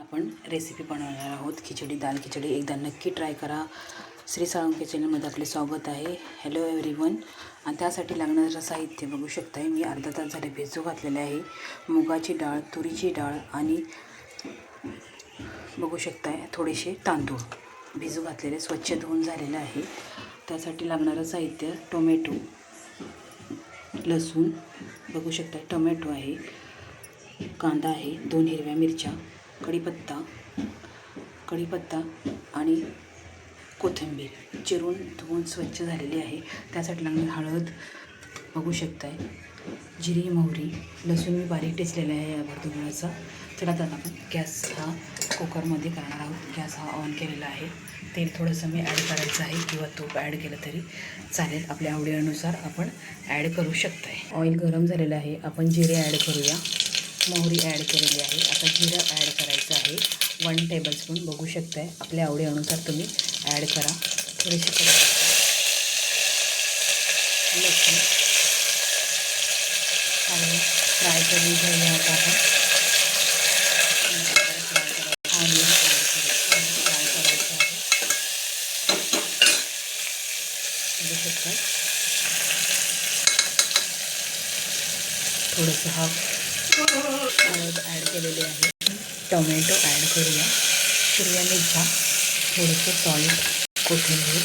आपण रेसिपी बनवणार आहोत. खिचडी दाल खिचडी एकदा नक्की ट्राय करा. श्री साळुंके चॅनलमध्ये आपले स्वागत आहे. हॅलो एव्हरीवन आणि त्यासाठी लागणारं साहित्य बघू शकताय. मी अर्धा तास झाले भेजू घातलेले आहे. मुगाची डाळ तुरीची डाळ आणि बघू शकताय थोडेसे तांदूळ भिजू घातलेले स्वच्छ धुवून झालेले आहे. त्यासाठी लागणारं साहित्य टोमॅटो लसूण बघू शकताय टोमॅटो आहे कांदा आहे दोन हिरव्या मिरच्या कढीपत्ता कढीपत्ता आणि कोथिंबीर. चिरून धुवून स्वच्छ झालेली आहे. त्यासाठी लागणारी हळद बघू शकताय. जिरी मोहरी लसूण मी बारीक टेचलेला आहे या भरदुगुळाचा चला तर आपण गॅस हा कुकरमध्ये करणार आहोत. गॅस हा ऑन केलेला आहे. तेल थोडंसं मी ॲड करायचं आहे किंवा तूप ॲड केलं तरी चालेल. आपल्या आवडीनुसार आपण ॲड करू शकताय. ऑइल गरम झालेलं आहे. आपण जिरे ॲड करूया. मोहरी ॲड केलेली आहे. आता जिरं ॲड करायचं आहे. वन टेबलस्पून बघू शकताय. आपल्या आवडीनुसार तुम्ही ॲड करा. थोडीशी कढीपत्ता, लसूण. आणि फ्राय करून घेऊया आता आपण करायचं आहे. थोडंसं हाफ हळद ॲड केलेली आहे. टोमॅटो ॲड करूया. हिरव्या मिरच्या. थोडंसं सॉल्ट कोथिंबीर.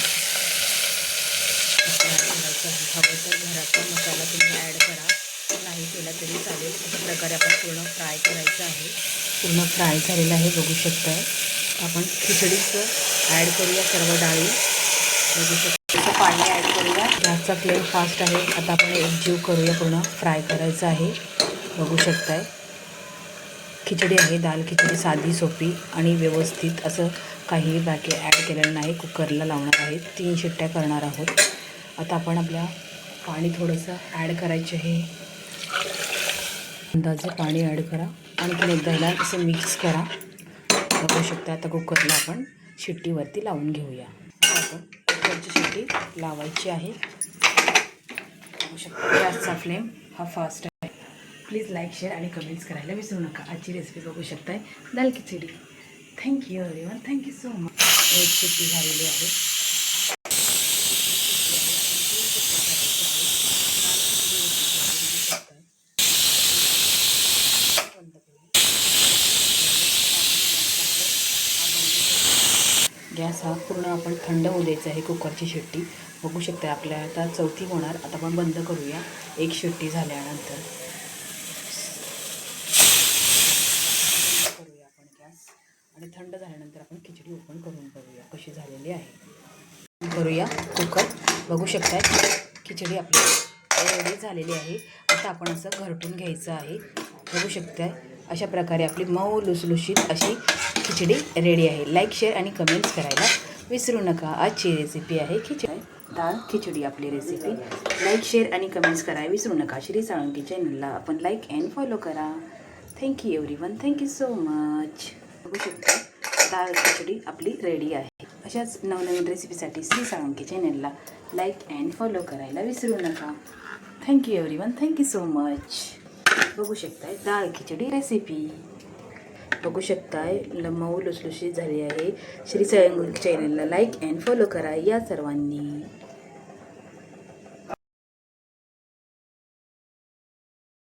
करायचं आहे. हवं तर घराचा मसाला तुम्ही ॲड करा. नाही केला तरी चालेल. अशा प्रकारे आपण पूर्ण फ्राय करायचं आहे. पूर्ण फ्राय झालेलं आहे बघू शकताय. आपण खिचडीचं ॲड करूया सर्व डाळी. बघू शकतो पाणी ॲड करूया. गॅसचा फ्लेम फास्ट आहे. आता आपण एकजीव करूया पूर्ण फ्राय करायचं आहे. बघू शकताय. खिचडी आहे दाल खिचडी साधी सोपी आणि व्यवस्थित असं काही बाकी ॲड केलेलं नाही. कुकरला लावणार आहे तीन शिट्ट्या करणार आहोत. आता आपण आपल्या पाणी थोडंसं ॲड करायचे आहे. अंदाजे पाणी ॲड करा. आणखीन एकदा ह्याला असं मिक्स करा. बघू शकता आता कुकरला आपण शिट्टीवरती लावून घेऊया. आपण कुकरची शिट्टी लावायची आहे. बघू शकता गॅसचा फ्लेम हा फास्ट प्लीज लाईक शेअर आणि कमेंट्स करायला विसरू नका. आजची रेसिपी बघू शकताय. दाल खिचडी. Thank you everyone thank you so much एक शिट्टी झालेली आहे. गॅस हा पूर्ण आपण थंड होऊ द्यायचा आहे कुकरची शेट्टी. बघू शकता आपल्या आता चौथी होणार. आता आपण बंद करूया. एक शेट्टी झाल्यानंतर करूया आपण गॅस आणि थंड झाल्यानंतर आपण खिचडी ओपन करून बघूया कशी झालेली आहे. करूया कुकर. बघू शकताय खिचडी आपली रेडी झालेली आहे. आता आपण असं घरटून घ्यायचं आहे. बघू शकताय अशा प्रकारे आपली मऊ लुसलुशीत अशी खिचडी रेडी आहे. लाईक शेअर आणि कमेंट्स करायला विसरू नका. आजची रेसिपी आहे खिचडी डाळ खिचडी आपली रेसिपी लाईक शेअर आणि कमेंट्स करायला विसरू नका. श्री साळुंकी चॅनलला आपण लाईक अँड फॉलो करा. Thank you everyone thank you so much बघू शकता. डाळ खिचडी आपली रेडी आहे. अशाच नवनवीन रेसिपीसाठी श्री साळुंकी चॅनलला लाईक अँड फॉलो करायला विसरू नका. Thank you everyone thank you so much बघू शकताय डाळ खिचडी रेसिपी बघू शकताय ल- मऊ लुसलुशीत झाली आहे. श्री साळुंकी चॅनलला लाईक अँड फॉलो करा या सर्वांनी.